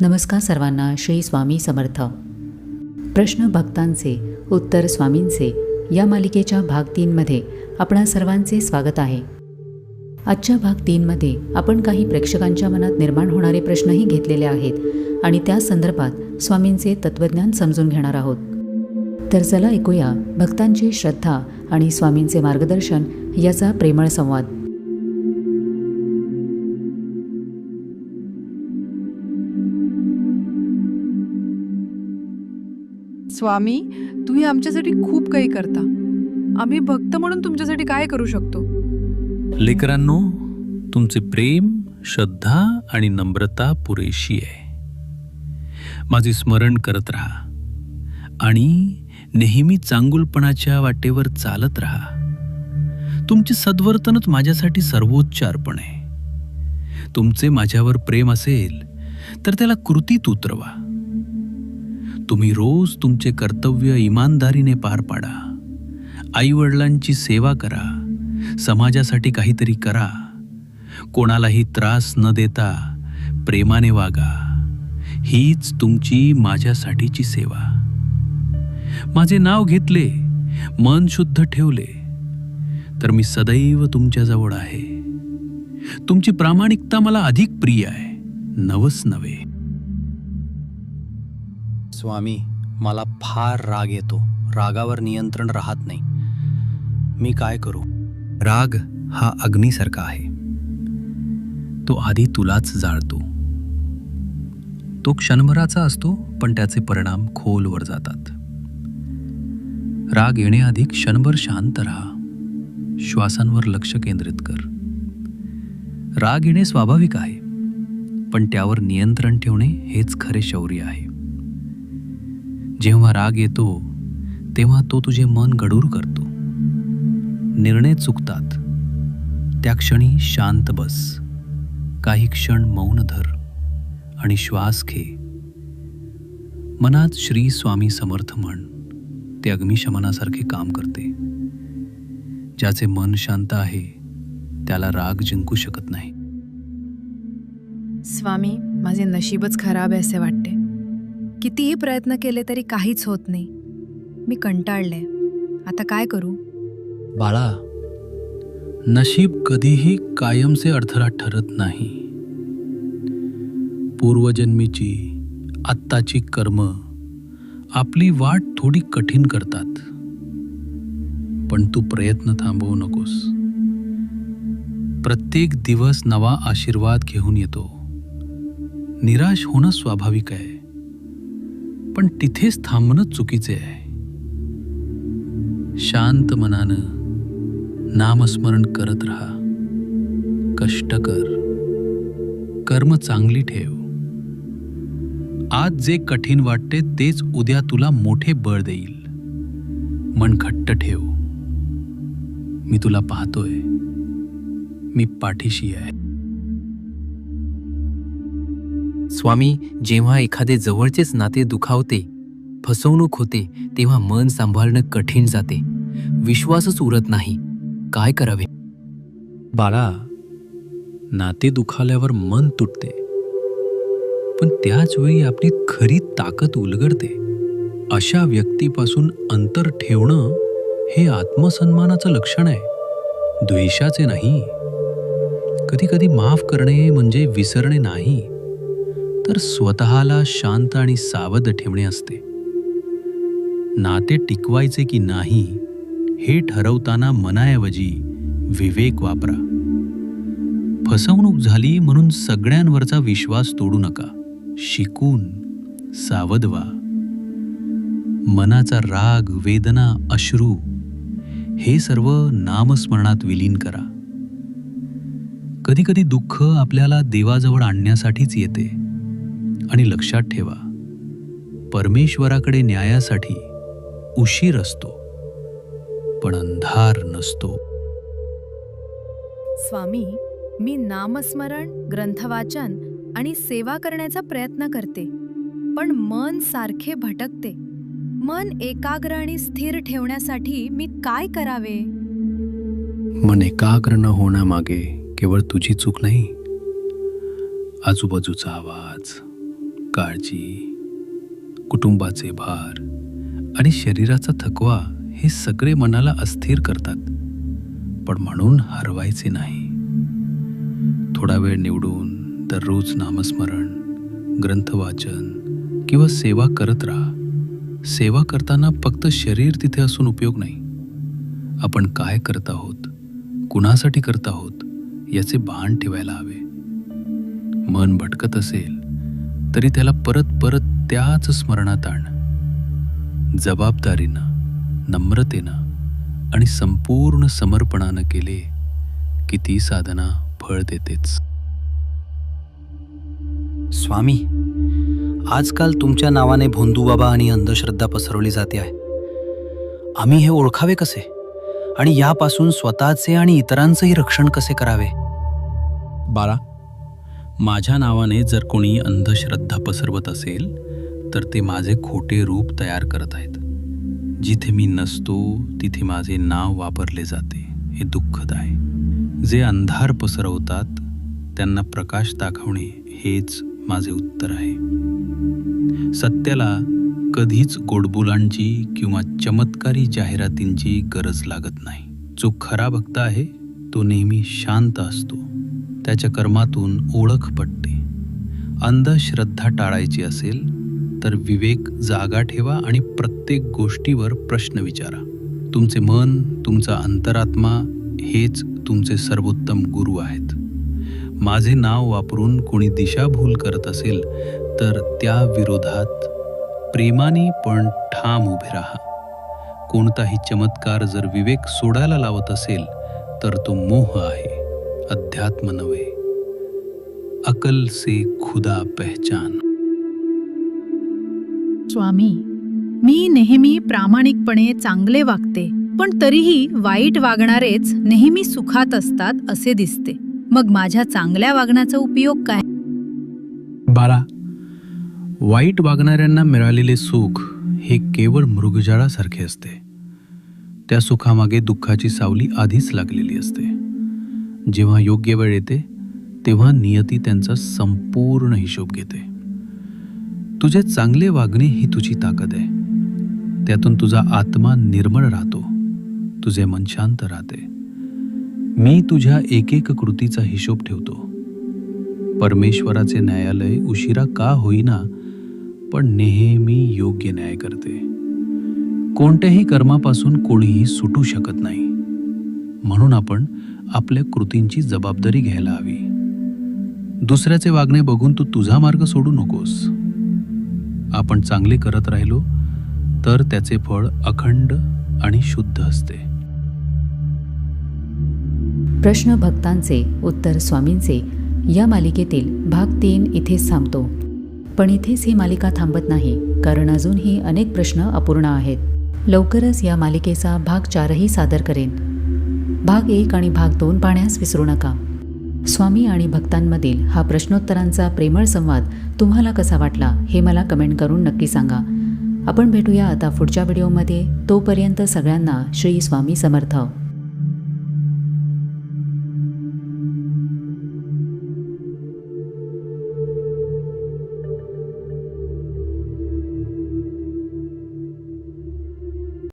नमस्कार सर्वांना श्री स्वामी समर्थ. प्रश्न भक्तांचे उत्तर स्वामींचे या मालिकेच्या भाग तीनमध्ये आपणा सर्वांचे स्वागत आहे. आजच्या भाग तीनमध्ये आपण काही प्रेक्षकांच्या मनात निर्माण होणारे प्रश्नही घेतलेले आहेत आणि त्या संदर्भात स्वामींचे तत्त्वज्ञान समजून घेणार आहोत. तर चला ऐकूया भक्तांची श्रद्धा आणि स्वामींचे मार्गदर्शन याचा प्रेमळ संवाद. स्वामी तुम्ही आमच्यासाठी खूप काही करता. आम्ही भक्त म्हणून तुमच्यासाठी काय करू शकतो? लेकरांनो तुमचे प्रेम श्रद्धा आणि नम्रता पुरेशी आहे. माझे स्मरण करत राहा आणि नेहमी चांगुलपणाच्या वाटेवर चालत राहा. तुमचे सद्वर्तनच माझ्यासाठी सर्वोच्च अर्पण आहे. तुमचे माझ्यावर प्रेम असेल तर त्याला कृतीत उतरवा. तुम्ही रोज तुमचे कर्तव्य इमानदारीने पार पाडा. आईवडिलांची सेवा करा. समाजासाठी काहीतरी करा. कोणालाही त्रास न देता प्रेमाने वागा. हीच तुमची माझ्यासाठीची सेवा. माझे नाव घेतले मन शुद्ध ठेवले. तर मी सदैव तुमच्याजवळ आहे. तुमची प्रामाणिकता मला अधिक प्रिय आहे. नवस नव्हे. स्वामी मला फार राग येतो. रागावर नियंत्रण राहत नाही. मी काय करू? राग हा अग्नीसारखा आहे. तो आधी तुलाच जाळतो. तो क्षणभराचा असतो पण त्याचे परिणाम खोलवर जातात. राग येण्याआधी क्षणभर शांत राहा. श्वासांवर लक्ष केंद्रित कर. राग येणे स्वाभाविक आहे पण त्यावर नियंत्रण ठेवणे हेच खरे शौर्य आहे. जेव्हा राग येतो तेव्हा तो तुझे मन गडूर करतो. निर्णय चुकतात. त्या क्षणी शांत बस. काही क्षण मौन धर आणि श्वास घे. मनात श्री स्वामी समर्थ म्हण. ते अग्निशमनासारखे काम करते. ज्याचे मन शांत आहे त्याला राग जिंकू शकत नाही. स्वामी माझे नशीबच खराब आहे असे वाटते. कितीही प्रयत्न केले तरी काहीच होत नाही. मी कंटाळले. आता काय करू? बाळा नशीब कधीही कायमचे अडथळा ठरत नाही. पूर्वजन्मीची आत्ताची कर्म आपली वाट थोडी कठीण करतात. पण तू प्रयत्न थांबवू नकोस. प्रत्येक दिवस नवा आशीर्वाद घेऊन येतो. निराश होणं स्वाभाविक आहे. पण तिथेच थांबणं चुकीचे आहे. शांत मनानं नामस्मरण करत राहा. कष्ट कर. कर्म चांगली ठेव. आज जे कठीण वाटते तेच उद्या तुला मोठे बळ देईल. मन घट्ट ठेव. मी तुला पाहतोय. मी पाठीशी आहे. स्वामी जेव्हा एखादे जवळचेच नाते दुखावते फसवणूक होते तेव्हा मन सांभाळणं कठीण जाते. विश्वासच उरत नाही. काय करावे? बाळा नाते दुखावल्यावर मन तुटते. पण त्याच वेळी आपली खरी ताकद उलगडते. अशा व्यक्तीपासून अंतर ठेवणं हे आत्मसन्मानाचं लक्षण आहे. द्वेषाचे नाही. कधी कधी माफ करणे म्हणजे विसरणे नाही. तर स्वतःला शांत आणि सावध ठेवणे असते. नाते टिकवायचे की नाही हे ठरवताना मनाऐवजी विवेक वापरा. फसवणूक झाली म्हणून सगळ्यांवरचा विश्वास तोडू नका. शिकून सावध व्हा. मनाचा राग वेदना अश्रू हे सर्व नामस्मरणात विलीन करा. कधीकधी दुःख आपल्याला देवाजवळ आणण्यासाठीच येते. आणि लक्षात ठेवा परमेश्वराकडे न्यायासाठी उशीर असतो पण अंधार नसतो. स्वामी मी नामस्मरण ग्रंथवाचन आणि सेवा करण्याचा प्रयत्न करते पण मन सारखे भटकते. मन एकाग्र आणि स्थिर ठेवण्यासाठी मी काय करावे? मन एकाग्र न होण्यामागे केवळ तुझी चूक नाही आजूबाजूचा आवाज. काळजी कुटुंबाचे भार आणि शरीराचा थकवा हे सगळे मनाला अस्थिर करतात. पण म्हणून हरवायचे नाही. थोडा वेळ निवडून दररोज नामस्मरण ग्रंथवाचन किंवा सेवा करत राहा. सेवा करताना फक्त शरीर तिथे असून उपयोग नाही. आपण काय करत आहोत? कुणासाठी करत आहोत? याचे भान ठेवायला हवे. मन भटकत असेल तरी त्याला परत परत त्याच स्मरणात आण. जबाबदारीनं नम्रतेनं आणि संपूर्ण समर्पणानं केले की ती साधना फळ देतेच. स्वामी आजकाल तुमच्या नावाने भोंदूबाबा आणि अंधश्रद्धा पसरवली जाते आहे. आम्ही हे ओळखावे कसे? आणि यापासून स्वतःचे आणि इतरांचंही रक्षण कसे करावे? बाळा माझ्या नावाने जर कोणी अंधश्रद्धा पसरवत असेल तर ते माझे खोटे रूप तयार करत आहेत. जिथे मी नसतो तिथे माझे नाव वापरले जाते. हे दुःखद आहे. जे अंधार पसरवतात त्यांना प्रकाश दाखवणे हेच माझे उत्तर आहे. सत्याला कधीच गोडबोलांची किंवा चमत्कारी जाहिरातींची गरज लागत नाही. जो खरा भक्त आहे तो नेहमी शांत असतो. त्याच्या कर्मातून ओळख पटते. अंधश्रद्धा टाळायची असेल तर विवेक जागा ठेवा आणि प्रत्येक गोष्टीवर प्रश्न विचारा. तुमचे मन तुमचा अंतरात्मा हेच तुमचे सर्वोत्तम गुरु आहेत. माझे नाव वापरून कोणी दिशाभूल करत असेल तर त्या विरोधात प्रेमाने पण ठाम उभे राहा. कोणताही चमत्कार जर विवेक सोडायला लावत असेल तर तो मोह आहे. अध्यात्म नव्हे. अकल से खुदा पहचान. स्वामी मी नेहमी प्रामाणिकपणे चांगले वागते पण तरीही वाईट वागणारेच नेहमी सुखात असतात असे दिसते. मग माझ्या चांगल्या वागण्याचा उपयोग काय? बाळा वाईट वागणाऱ्यांना मिळालेले सुख हे केवळ मृगजळासारखे असते. त्या सुखामागे दुःखाची सावली आधीच लागलेली असते. जेव्हा योग्य वेळ येते तेव्हा नियती त्यांचा संपूर्ण हिशोब घेते. तुझे चांगले वागणे ही तुझी ताकद आहे. त्यातून तुझा आत्मा निर्मळ राहतो. तुझे मन शांत राहते. मी तुझ्या एक एक कृतीचा हिशोब ठेवतो. परमेश्वराचे न्यायालय उशिरा का होईना पण नेहमी योग्य न्याय करते. कोणत्याही कर्मापासून कोणीही सुटू शकत नाही. म्हणून आपण आपल्या कृतींची जबाबदारी घ्यायला हवी. दुसऱ्याचे वागणे बघून तू तुझा मार्ग सोडू नकोस. आपण चांगले करत राहिलो तर त्याचे फळ अखंड आणि शुद्ध असते. प्रश्न भक्तांचे उत्तर स्वामींचे या मालिकेतील भाग तीन इथेच थांबतो. पण इथेच ही मालिका थांबत नाही कारण अजूनही अनेक प्रश्न अपूर्ण आहेत. लवकरच या मालिकेचा भाग चारही सादर करेन. भाग एक आणि भाग दोन पाहण्यास विसरू नका. स्वामी आणि भक्तांमधील हा प्रश्नोत्तरांचा प्रेमळ संवाद तुम्हाला कसा वाटला हे मला कमेंट करून नक्की सांगा. आपण भेटूया आता पुढच्या व्हिडिओमध्ये. तोपर्यंत सगळ्यांना श्री स्वामी समर्थ.